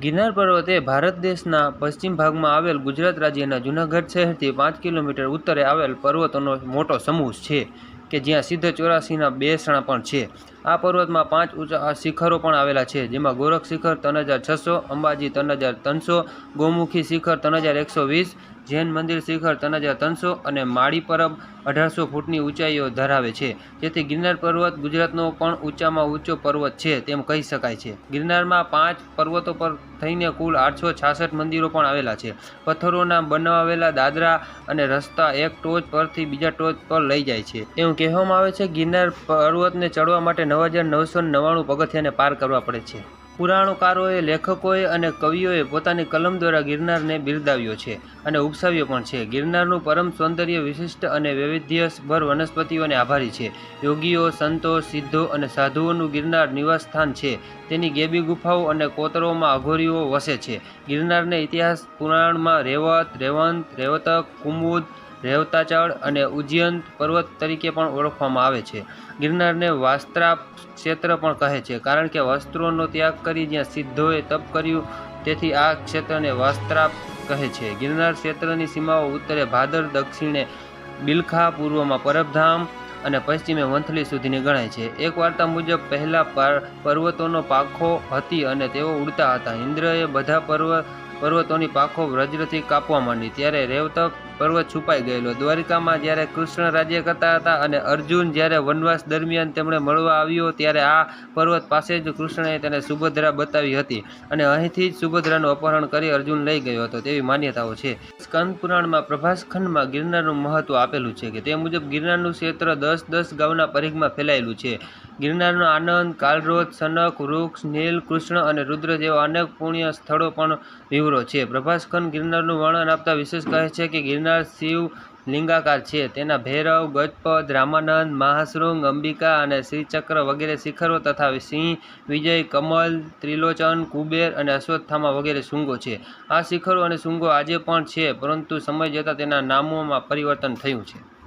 ગિરનાર પર્વત એ ભારત દેશના પશ્ચિમ ભાગમાં આવેલ ગુજરાત રાજ્યના જૂનાગઢ શહેરથી પાંચ કિલોમીટર ઉત્તરે આવેલ પર્વતોનો મોટો સમૂહ છે, કે જ્યાં સિદ્ધ ચોરાસીના બેસણા પણ છે. આ પર્વતમાં પાંચ ઊંચા શિખરો પણ આવેલા છે, જેમાં ગોરખ શિખર ત્રણ હજાર છસો, અંબાજી ત્રણ હજાર ત્રણસો, ગોમુખી શિખર ત્રણ હજાર એકસો વીસ, જૈન મંદિર શિખર ત્રણ હજાર ત્રણસો અને માળી પરબ અઢારસો ફૂટની ઊંચાઈઓ ધરાવે છે. જેથી ગિરનાર પર્વત ગુજરાતનો પણ ઊંચામાં ઊંચો પર્વત છે તેમ કહી શકાય છે. ગિરનારમાં પાંચ પર્વતો પર થઈને કુલ આઠસો છાસઠ મંદિરો પણ આવેલા છે. પથ્થરોના બનાવેલા દાદરા અને રસ્તા એક ટોચ પરથી બીજા ટોચ પર લઈ જાય છે. એવું કહેવામાં આવે છે, ગિરનાર પર્વતને ચડવા માટે નવ હજાર નવસો નવ્વાણું પગથિયાને પાર કરવા પડે છે. પુરાણોકારોએ, લેખકોએ અને કવિઓએ પોતાની કલમ દ્વારા ગિરનારને બિરદાવ્યો છે અને ઉપસાવ્યો પણ છે. ગિરનારનું પરમ સૌંદર્ય વિશિષ્ટ અને વૈવિધ્યસભર વનસ્પતિઓને આભારી છે. યોગીઓ, સંતો, સિદ્ધો અને સાધુઓનું ગિરનાર નિવાસ સ્થાન છે. તેની ગેબી ગુફાઓ અને કોતરોમાં અઘોરીઓ વસે છે. ગિરનારને ઇતિહાસ પુરાણમાં રેવત રેવંત રેવતક કુમુદ રેવતાચળ અને ઉજ્જયંત પર્વત તરીકે પણ ઓળખવામાં આવે છે. ગિરનારને વાસ્ત્રાપ ક્ષેત્ર પણ કહે છે, કારણ કે વસ્ત્રોનો ત્યાગ કરી જ્યાં સિદ્ધોએ તપ કર્યું, તેથી આ ક્ષેત્રને વાસ્ત્રાપ કહે છે. ગિરનાર ક્ષેત્રની સીમાઓ ઉત્તરે ભાદર, દક્ષિણે બિલખા, પૂર્વમાં પરબધામ અને પશ્ચિમે વંથલી સુધીની ગણાય છે. એક વાર્તા મુજબ, પહેલાં પર- પર્વતોનો પાખો હતી અને તેઓ ઉડતા હતા. ઇન્દ્રએ બધા પર્વત પર્વતોની પાખો વજ્રથી કાપવા માંડી. ત્યારે રેવતક પર્વત છુપાઈ ગયેલો. દ્વારિકામાં જ્યારે કૃષ્ણ રાજ્ય કરતા હતા અને અર્જુન જ્યારે વનવાસ દરમિયાન તેમણે મળવા આવ્યો ત્યારે આ પર્વત પાસે જ કૃષ્ણએ તેને સુભદ્રા બતાવી હતી અને અહીંથી જ સુભદ્રાનું અપહરણ કરી અર્જુન લઈ ગયો હતો. તેવી માન્યતાઓ છે. સ્કંદ પુરાણમાં પ્રભાસખંડમાં ગિરનારનું મહત્વ આપેલું છે કે તે મુજબ ગિરનારનું ક્ષેત્ર દસ દસ ગામના પરિઘમાં ફેલાયેલું છે. ગિરનારનો આનંદ કાલરોજ સનક, વૃક્ષ, નીલ, કૃષ્ણ અને રુદ્ર જેવા અનેક પુણ્ય સ્થળો પણ વિવરો છે. પ્રભાસખંડ ગિરનારનું વર્ણન આપતા વિશેષ કહે છે કે ગિરનાર શિવ લિંગાકાર છે. તેના ભૈરવ ગજપદ રામાનંદ, મહાશૃંગ, અંબિકા અને શ્રીચક્ર વગેરે શિખરો તથા સિંહ, વિજય, કમલ, ત્રિલોચન, કુબેર અને અશ્વત્થામા વગેરે શૃંગો છે. આ શિખરો અને શૃંગો આજે પણ છે, પરંતુ સમય જતાં તેના નામોમાં પરિવર્તન થયું છે.